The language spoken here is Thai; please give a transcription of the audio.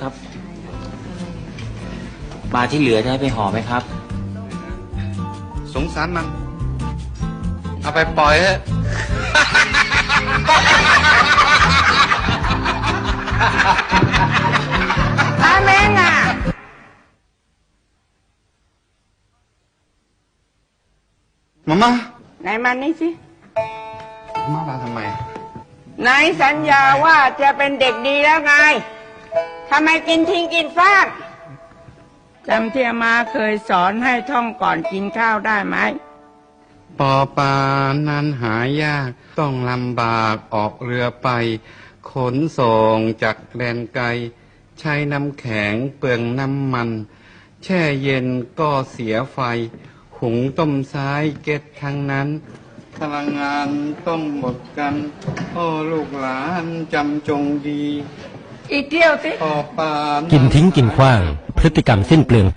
ครับ ปลาที่เหลือจะให้ไปห่อไหมครับ สงสารมัน เอาไปปล่อยเถอะอาเมงอะมาม่าไหนมานี่สิมามาทำไมไหนสัญญาว่าจะเป็นเด็กดีแล้วไง ทำไมกินทิ้งกินฟากจำที่อามาเคยสอนให้ท่องก่อนกินข้าวได้ไหมปอปลานั้นหายากต้องลำบากออกเรือไป ขนส่งจากแดนไกล ใช้น้ำแข็งเปลืองน้ำมัน แช่เย็นก็เสียไฟ หุงต้มซ้ายเก็ดทั้งนั้นพลังงานต้องหมดกันโอ้ลูกหลานจำจงดี อีกเที่ยวสิปอปลากินทิ้งกินขว้าง พฤติกรรมสิ้นเปลือง